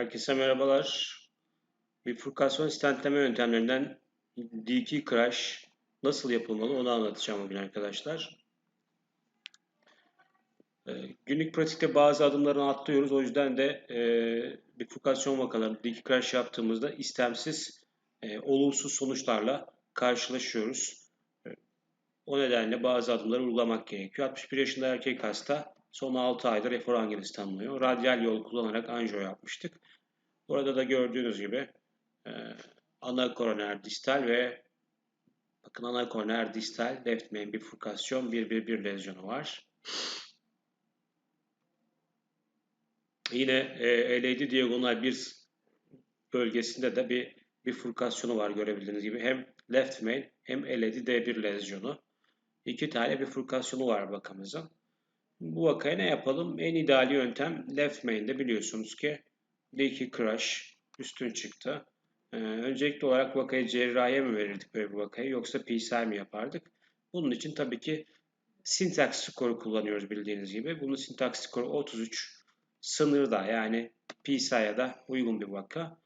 Herkese merhabalar. Bifurkasyon stentleme yöntemlerinden D2 crash nasıl yapılmalı onu anlatacağım bugün arkadaşlar. Ee, günlük pratikte bazı adımları atlıyoruz. O yüzden de e, bifurkasyon vakalarında D2 crash yaptığımızda istemsiz e, olumsuz sonuçlarla karşılaşıyoruz. O nedenle bazı adımları uygulamak gerekiyor. 61 yaşında erkek hasta Son 6 aydır efor angiolis tanımlıyor. Radyal yol kullanarak anjiyo yapmıştık. Burada da gördüğünüz gibi e, ana koroner distal ve bakın ana koroner distal left main bifurkasyon 1-1-1 lezyonu var. Yine e, LAD diagonal bir bölgesinde de bir bifurkasyonu var görebildiğiniz gibi. Hem left main hem LAD D1 lezyonu. İki tane bifurkasyonu var bakamızın. Bu vakaya ne yapalım? En ideal yöntem left main'de biliyorsunuz ki D2 crush üstün çıktı. Ee, öncelikli olarak vakayı cerrahiye mi verirdik böyle bir vakayı yoksa PSI mi yapardık? Bunun için tabii ki syntax skoru kullanıyoruz bildiğiniz gibi. Bunun syntax skoru 33 sınırda yani PSI'ye da uygun bir vaka.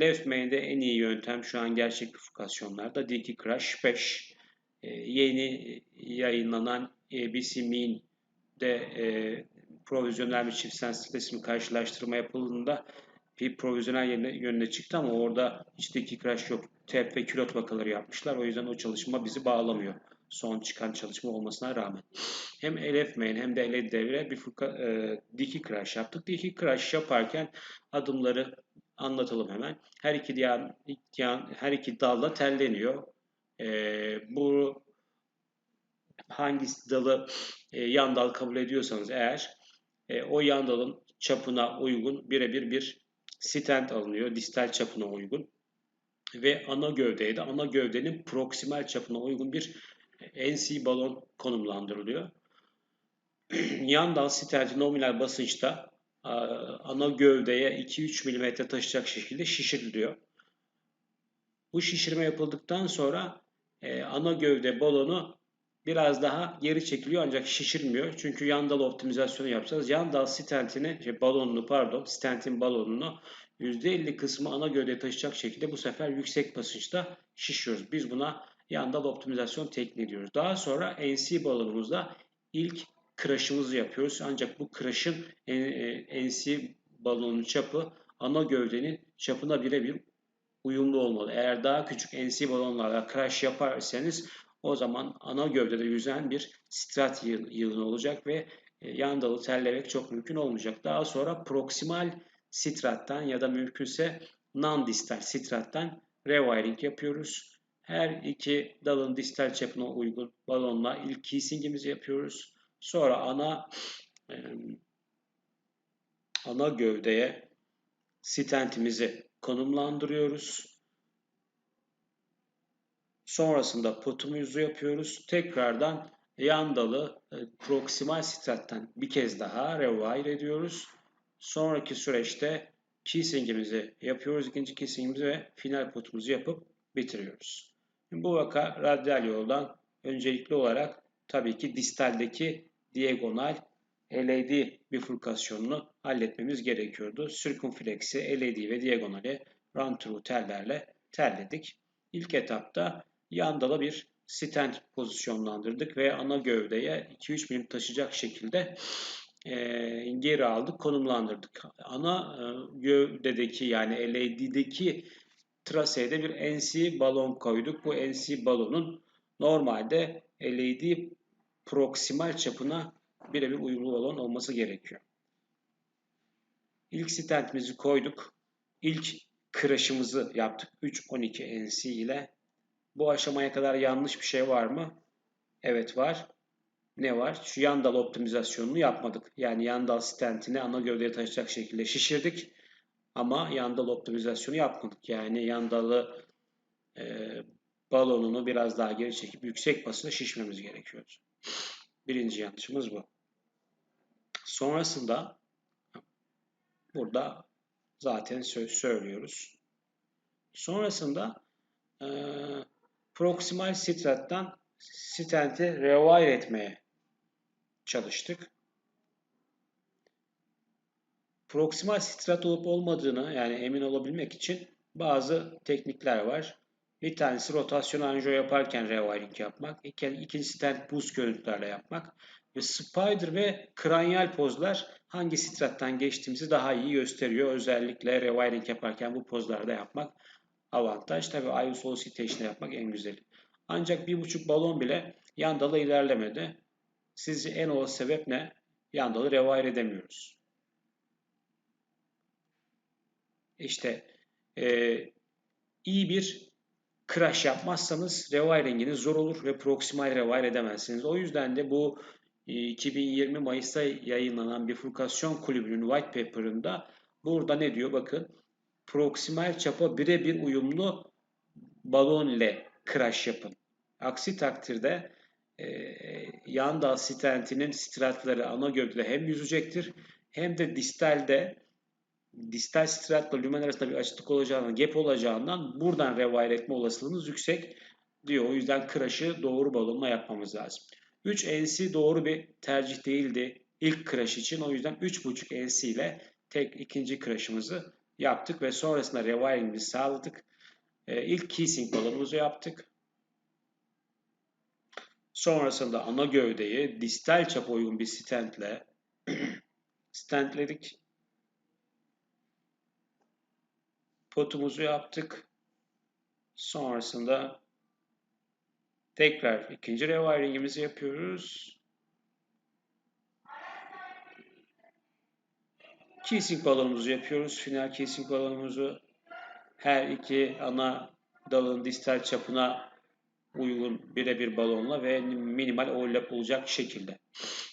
Left main'de en iyi yöntem şu an gerçek bifurkasyonlarda D2 Crash 5. Ee, yeni yayınlanan ABC Mean de e, provizyonel bir çift sensitivitesi karşılaştırma yapıldığında bir provizyonel yönüne, yönüne çıktı ama orada hiç crash yok. TEP ve külot vakaları yapmışlar. O yüzden o çalışma bizi bağlamıyor. Son çıkan çalışma olmasına rağmen. Hem LF main hem de LF devre bir furka, e, diki crash yaptık. Diki crash yaparken adımları anlatalım hemen. Her iki yan, yan her iki dalda telleniyor. E, bu hangi dalı e, yan dal kabul ediyorsanız eğer e, o yan dalın çapına uygun birebir bir stent alınıyor. Distal çapına uygun. Ve ana gövdeye de ana gövdenin proksimal çapına uygun bir NC balon konumlandırılıyor. yan dal stenti nominal basınçta ana gövdeye 2-3 mm taşıyacak şekilde şişiriliyor. Bu şişirme yapıldıktan sonra e, ana gövde balonu biraz daha geri çekiliyor ancak şişirmiyor. Çünkü yan dal optimizasyonu yapacağız. Yan dal stentini, şey, balonunu pardon, stentin balonunu %50 kısmı ana gövdeye taşıyacak şekilde bu sefer yüksek basınçta şişiyoruz. Biz buna yan dal optimizasyon tekniği diyoruz. Daha sonra NC balonumuzda ilk crush'ımızı yapıyoruz. Ancak bu crush'ın NC e, balonun çapı ana gövdenin çapına birebir uyumlu olmalı. Eğer daha küçük NC balonlarla crush yaparsanız o zaman ana gövdede yüzen bir strat yığını olacak ve e, yan dalı tellemek çok mümkün olmayacak. Daha sonra proksimal strattan ya da mümkünse non-distal strattan rewiring yapıyoruz. Her iki dalın distal çapına uygun balonla ilk kissingimizi yapıyoruz. Sonra ana ana gövdeye stentimizi konumlandırıyoruz. Sonrasında potumuzu yapıyoruz. Tekrardan yan dalı e, proksimal strattan bir kez daha rewire ediyoruz. Sonraki süreçte kissingimizi yapıyoruz. ikinci kissingimizi ve final potumuzu yapıp bitiriyoruz. bu vaka radyal yoldan öncelikli olarak tabii ki distaldeki diagonal LAD bifurkasyonunu halletmemiz gerekiyordu. Circumflex'i, LAD ve diagonali run through tellerle telledik. İlk etapta yan dala bir stent pozisyonlandırdık ve ana gövdeye 2-3 milim taşıyacak şekilde e, geri aldık, konumlandırdık. Ana e, gövdedeki yani LAD'deki trasede bir NC balon koyduk. Bu NC balonun normalde LAD proksimal çapına birebir uyumlu balon olması gerekiyor. İlk stentimizi koyduk. İlk kıraşımızı yaptık. 3-12 NC ile bu aşamaya kadar yanlış bir şey var mı? Evet var. Ne var? Şu yan dal optimizasyonunu yapmadık. Yani yan dal stentini ana gövdeye taşıyacak şekilde şişirdik. Ama yan dal optimizasyonu yapmadık. Yani yan dalı e, balonunu biraz daha geri çekip yüksek basınçla şişmemiz gerekiyordu. Birinci yanlışımız bu. Sonrasında burada zaten söz söylüyoruz. Sonrasında e, proksimal strattan stenti rewire etmeye çalıştık. Proksimal strat olup olmadığını yani emin olabilmek için bazı teknikler var. Bir tanesi rotasyon anjo yaparken rewiring yapmak. İkincisi de boost görüntülerle yapmak. Ve spider ve kranyal pozlar hangi strattan geçtiğimizi daha iyi gösteriyor. Özellikle rewiring yaparken bu pozlarda yapmak avantaj. Tabi IO solicitation yapmak en güzeli. Ancak bir buçuk balon bile yan dala ilerlemedi. Sizce en olası sebep ne? Yan dalı rewire edemiyoruz. İşte e, iyi bir crash yapmazsanız rewiring'iniz zor olur ve proximal rewire edemezsiniz. O yüzden de bu 2020 Mayıs'ta yayınlanan bifurkasyon kulübünün white paper'ında burada ne diyor bakın. Proksimal çapa birebir uyumlu balon ile crash yapın. Aksi takdirde e, yan dal stentinin stratları ana gövdede hem yüzecektir hem de distalde distal stratla lümen arasında bir açıklık olacağından, gap olacağından buradan rewire etme olasılığınız yüksek diyor. O yüzden crash'ı doğru balonla yapmamız lazım. 3 NC doğru bir tercih değildi ilk crash için. O yüzden 3.5 NC ile tek ikinci crash'ımızı yaptık ve sonrasında rewiring'imizi sağladık. Ee, ilk keysync balonumuzu yaptık. Sonrasında ana gövdeyi distal çapa uygun bir stentle stentledik. Potumuzu yaptık. Sonrasında tekrar ikinci rewiringimizi yapıyoruz. Keysync balonumuzu yapıyoruz. Final keysync balonumuzu her iki ana dalın distal çapına uygun birebir balonla ve minimal overlap olacak şekilde.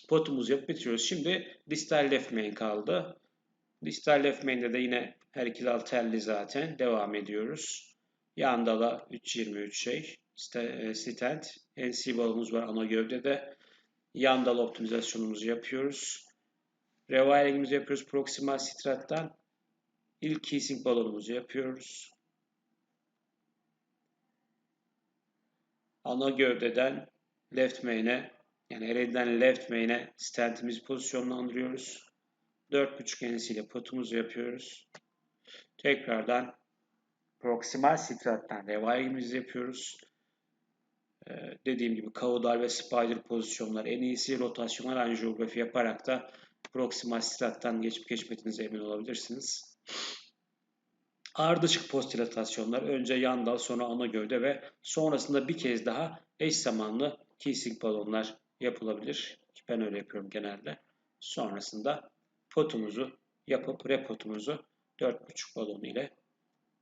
Potumuzu yapıp bitiriyoruz. Şimdi distal left main kaldı. Distal left main'de de yine her iki dal telli zaten. Devam ediyoruz. Yan dala 3.23 şey. Stent. NC balonumuz var ana gövdede. Yan dal optimizasyonumuzu yapıyoruz. Rewiring'imizi yapıyoruz proximal strattan. İlk keysync balonumuzu yapıyoruz. Ana gövdeden left main'e yani elden left main'e stentimizi pozisyonlandırıyoruz. 4.5 enisiyle potumuzu yapıyoruz. Tekrardan proksimal strattan reviring'imizi yapıyoruz. Ee, dediğim gibi kaudal ve spider pozisyonlar en iyisi rotasyonel anjiyografi yaparak da proksimal strattan geçip geçmediğinize emin olabilirsiniz. Ardışık postdilatasyonlar önce yan dal sonra ana gövde ve sonrasında bir kez daha eş zamanlı kissing balonlar yapılabilir. Ben öyle yapıyorum genelde. Sonrasında potumuzu yapıp repotumuzu 4.5 balon ile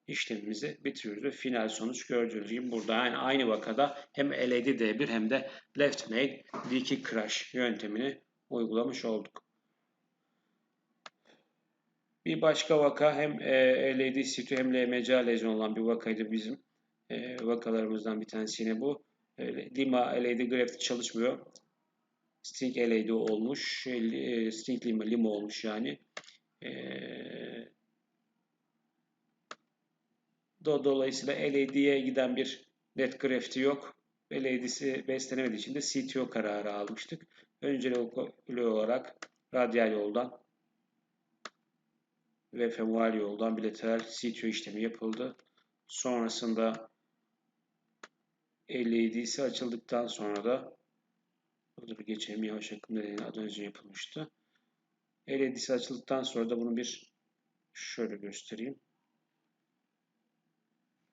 işlemimizi bitiriyoruz final sonuç gördüğünüz gibi burada yani aynı vakada hem LED D1 hem de left main D2 crash yöntemini uygulamış olduk. Bir başka vaka hem e, LED situ hem LMCA lezyon olan bir vakaydı bizim e, vakalarımızdan bir tanesi yine bu. E, Lima LED graft çalışmıyor. String LED olmuş. String Lima, Lima olmuş yani. Dolayısıyla LED'ye giden bir net graft'i yok. LED'si beslenemediği için de CTO kararı almıştık. Öncelikli olarak radyal yoldan ve femual yoldan bilateral CTO işlemi yapıldı. Sonrasında LED'si açıldıktan sonra da burada bir geçelim yavaş akım nedeniyle adı önce yapılmıştı. LED'si açıldıktan sonra da bunu bir şöyle göstereyim.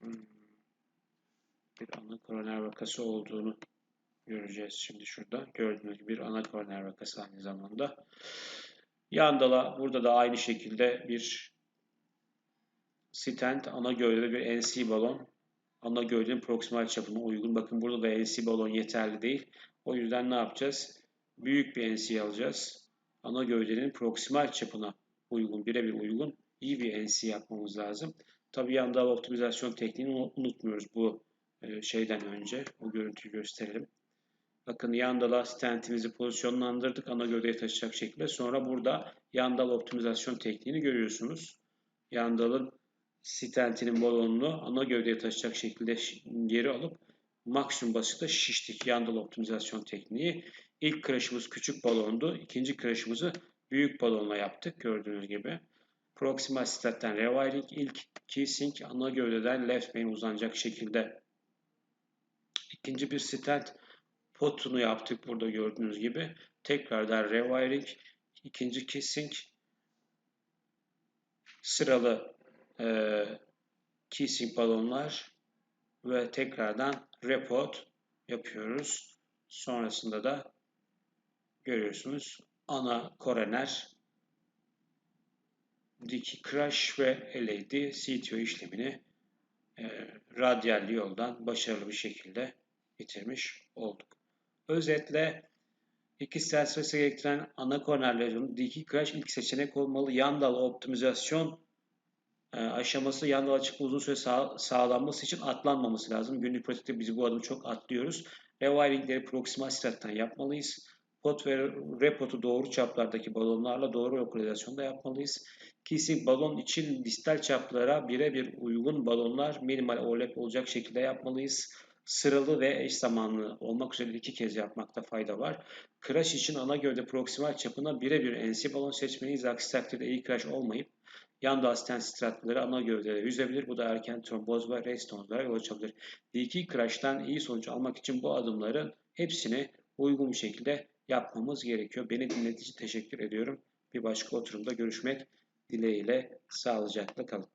Hmm. Bir ana koroner vakası olduğunu göreceğiz şimdi şurada. Gördüğünüz gibi bir ana koroner vakası aynı zamanda. Yandala burada da aynı şekilde bir stent ana gövdede bir NC balon. Ana gövdenin proksimal çapına uygun. Bakın burada da NC balon yeterli değil. O yüzden ne yapacağız? Büyük bir NC alacağız. Ana gövdenin proksimal çapına uygun, birebir uygun iyi bir NC yapmamız lazım. Tabi yanda optimizasyon tekniğini unutmuyoruz bu e, şeyden önce. O görüntüyü gösterelim. Bakın yan dala stentimizi pozisyonlandırdık ana gövdeye taşıyacak şekilde. Sonra burada yan dal optimizasyon tekniğini görüyorsunuz. Yan dalın stentinin balonunu ana gövdeye taşıyacak şekilde geri alıp maksimum basıkta şiştik. Yan dal optimizasyon tekniği. İlk crash'ımız küçük balondu. İkinci crash'ımızı büyük balonla yaptık gördüğünüz gibi. Proximal stratten rewiring ilk G-Sync ana gövdeden left main uzanacak şekilde. İkinci bir stent potunu yaptık burada gördüğünüz gibi. Tekrardan rewiring ikinci G-Sync sıralı e, G-Sync balonlar ve tekrardan report yapıyoruz. Sonrasında da görüyorsunuz ana koroner diki crash ve LED CTO işlemini e, radyal yoldan başarılı bir şekilde bitirmiş olduk. Özetle iki sensörse gerektiren ana koronerlerin diki crash ilk seçenek olmalı. Yan dal optimizasyon e, aşaması yan dal açık uzun süre sağ, sağlanması için atlanmaması lazım. Günlük pratikte biz bu adımı çok atlıyoruz. Rewiringleri proksimal stratten yapmalıyız. Pot ve repotu doğru çaplardaki balonlarla doğru lokalizasyonda yapmalıyız. Kissing balon için distal çaplara birebir uygun balonlar minimal overlap olacak şekilde yapmalıyız. Sıralı ve eş zamanlı olmak üzere iki kez yapmakta fayda var. Crash için ana gövde proksimal çapına birebir NC balon seçmeliyiz. Aksi takdirde iyi crash olmayıp yan asistan stratları ana gövdede yüzebilir. Bu da erken tromboz ve restonlara yol açabilir. D2 crash'tan iyi sonuç almak için bu adımların hepsini uygun bir şekilde yapmamız gerekiyor. Beni dinlediğiniz için teşekkür ediyorum. Bir başka oturumda görüşmek dileğiyle sağlıcakla kalın.